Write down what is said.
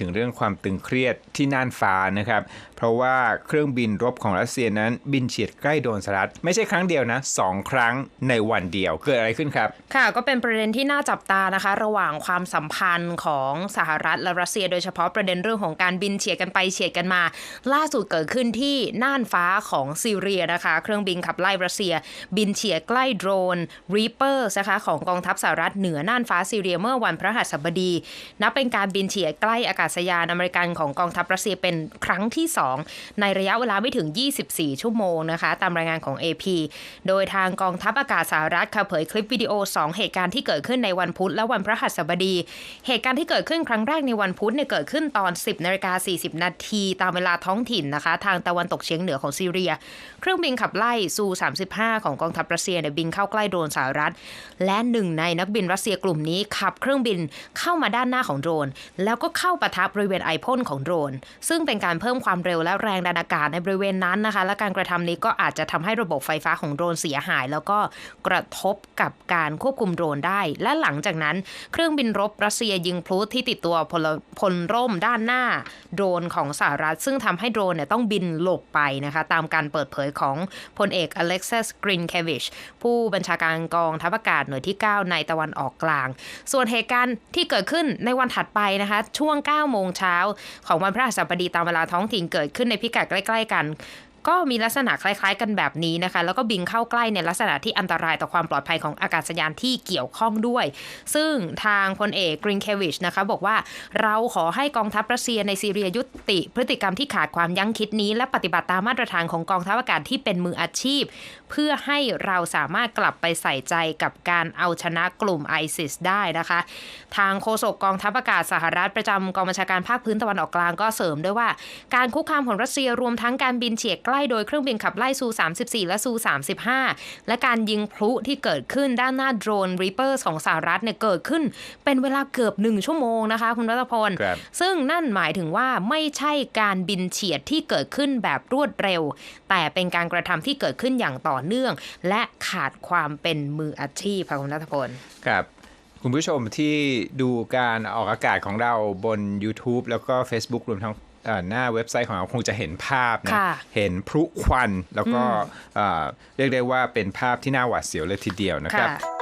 ถึงเรื่องความตึงเครียดที่น่านฟ้านะครับ เพราะว่าเครื่องบินรบของรัสเซียนั้นบินเฉียดใกล้โดนสหรัฐไม่ใช่ครั้งเดียวนะสองครั้งในวันเดียวเกิดอะไรขึ้นครับ ค่ะก็เป็นประเด็นที่น่าจับตานะคะ ระหว่างความสัมพันธ์ของสหรัฐและรัสเซีย โดยเฉพาะประเด็นเรื่องของการบินเฉียดกันไปเฉียดกันมา ล่าสุดเกิดขึ้นที่น่านฟ้าของซีเรียนะคะ เครื่องบินขับไล่รัสเซีย บินเฉียดใกล้โดรน Reaper นะคะของกองทัพสหรัฐเหนือน่านฟ้าซีเรียเมื่อวันพฤหัสบดีนับเป็นการบินเฉียดใกล้อากาศยานอเมริกันของกองทัพรัสเซียเป็นครั้งที่ 2 ในระยะเวลาไม่ถึง 24 ชั่วโมงนะคะ ตามรายงานของ AP โดยทางกองทัพอากาศสหรัฐค่ะเผยคลิปวิดีโอ 2 เหตุการณ์ที่เกิดขึ้นในวันพุธและวันพฤหัสบดี เหตุการณ์ที่เกิดขึ้นครั้งแรกในวันพุธเนี่ยเกิดขึ้นตอน 10นาฬิกา40 นาทีตามเวลาท้องถิ่นนะคะ ทางตะวันตกเฉียงเหนือของซีเรีย เครื่องบินขับไล่ซู35 ของกองทัพรัสเซียเนี่ยบินเข้าใกล้โดรนสหรัฐ และหนึ่งในนักบินรัสเซียกลุ่มนี้ขับเครื่องบินเข้ามาด้านหน้าของโดรน แล้วก็เข้าปะทะบริเวณไอพ่นของโดรน ซึ่งเป็นการเพิ่มความเร็วและแรงดันอากาศในบริเวณนั้นนะคะ และการกระทำนี้ก็อาจจะทำให้ระบบไฟฟ้าของโดรนเสียหาย แล้วก็กระทบกับการควบคุมโดรนได้ และหลังจากนั้นเครื่องบินรบรัสเซียยิงพลุที่ติดตัวพลพลร่มด้านหน้าโดรนของสหรัฐ ซึ่งทำให้โดรนเนี่ยต้องบินหลบไปนะคะ ตามการเปิดเผยของพลเอกอเล็กซัสกรินเควิชผู้บัญชาการกองทัพอากาศหน่วยที่ 9 ในตะวันออกกลาง ส่วนเหตุการณ์ที่เกิดขึ้นในวันถัดไปนะคะ ช่วง 9โมงเช้าของวันพระหัสบดีตามเวลาท้องถิ่นเกิดขึ้นในพิกัดใกล้ ๆ กัน ก็มีลักษณะคล้าย ๆ กันแบบนี้นะคะ แล้วก็บินเข้าใกล้ในลักษณะที่อันตรายต่อความปลอดภัยของอากาศยานที่เกี่ยวข้องด้วย ซึ่งทางพลเอกกรินเควิชนะคะบอกว่าเราขอให้กองทัพรัสเซียในซีเรียยุติ พฤติกรรมที่ขาดความยั้งคิดนี้ และปฏิบัติตามมาตรฐานของกองทัพอากาศที่เป็นมืออาชีพ เพื่อให้เราสามารถกลับไปใส่ใจกับการเอาชนะกลุ่มไอซิสได้นะคะ ทางโฆษกกองทัพอากาศสหรัฐประจำกองบัญชาการภาคพื้นตะวันออกกลางก็เสริมด้วยว่า การคุกคามของรัสเซียรวมทั้งการบินเฉียดใกล้โดยเครื่องบินขับไล่ซู 34 และซู 35 และการยิงพลุที่เกิดขึ้นด้านหน้าโดรน Reaper ของสหรัฐเนี่ยเกิดขึ้นเป็นเวลาเกือบหนึ่งชั่วโมงนะคะคุณรัตพลครับซึ่งนั่นหมายถึงว่าไม่ใช่การบินเฉียดที่เกิดขึ้นแบบรวดเร็ว แต่เป็นการกระทำที่เกิดขึ้นอย่างต่อเนื่อง และขาดความเป็นมืออาชีพค่ะคุณรัตพล ครับคุณผู้ชมที่ดูการออกอากาศของเราบน YouTube แล้วก็ Facebook รวมทั้งเอ่อ หน้าเว็บไซต์ของเราคงจะเห็นภาพนะค่ะเห็นพลุควันแล้วก็เอ่อเรียกได้ว่าเป็นภาพที่น่าหวาดเสียวเลยทีเดียวนะครับค่ะ